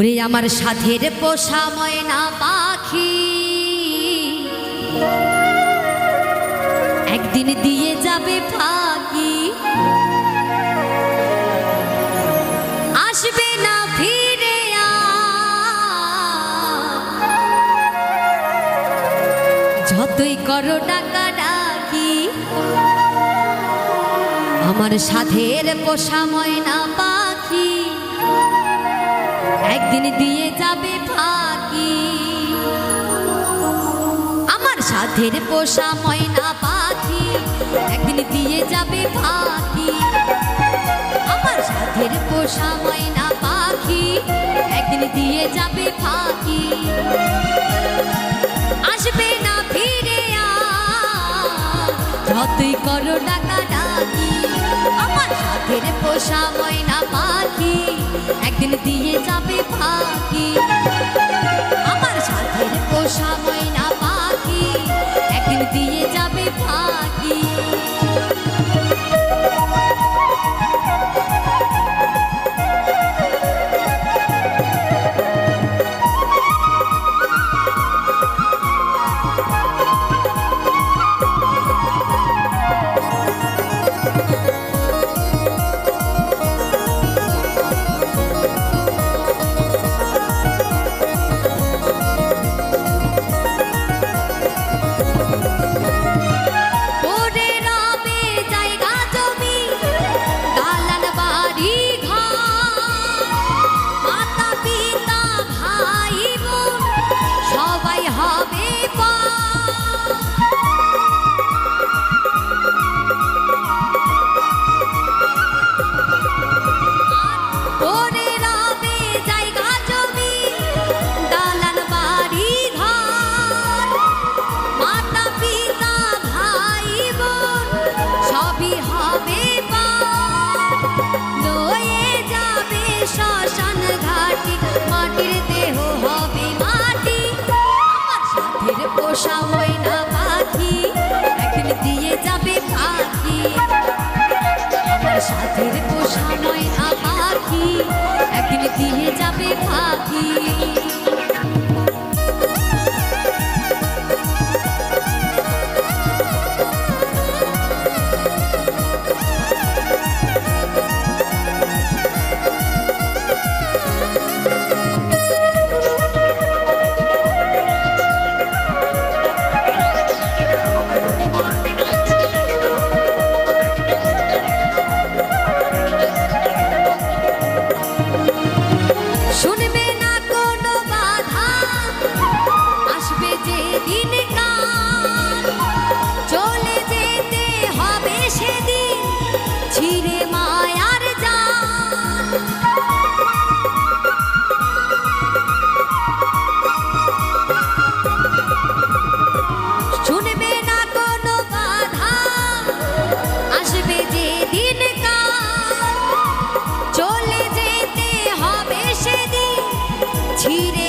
ওরে আমার সাথের পোষা ময়না পাখি। একদিন দিয়ে যাবে ফাঁকি। আসবে না ফিরে যতই করো ডাকা ডাকি, আমার সাথের পোষা ময়না পাখি। একদিন দিয়ে যাবে ফাঁকি। আমার সাথের পোষা ময়না পাখি একদিন দিয়ে যাবে ফাঁকি। আমার সাথের পোষা ময়না পাখি একদিন দিয়ে যাবে ফাঁকি। যতই করো ডাকা ডাকি আমার সাথের পোষা ময়না পাখি একদিন দিয়ে যাবে ফাঁকি। দিয়ে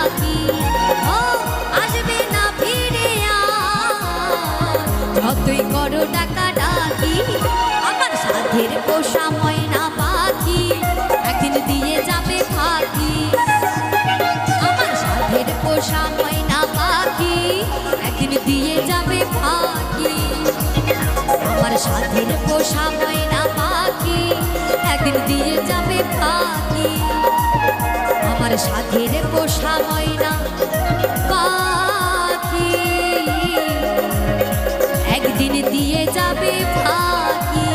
ডাকি ও, আসবে না দিয়ে যাবে ফাঁকি। আমার সাথের পোষা ময়না পাখি একদিন দিয়ে যাবে ফাঁকি। আমার সাথের পোষা ময়না পাখি সাধের পোষা ময়না পাখি একদিন দিয়ে যাবে ফাঁকি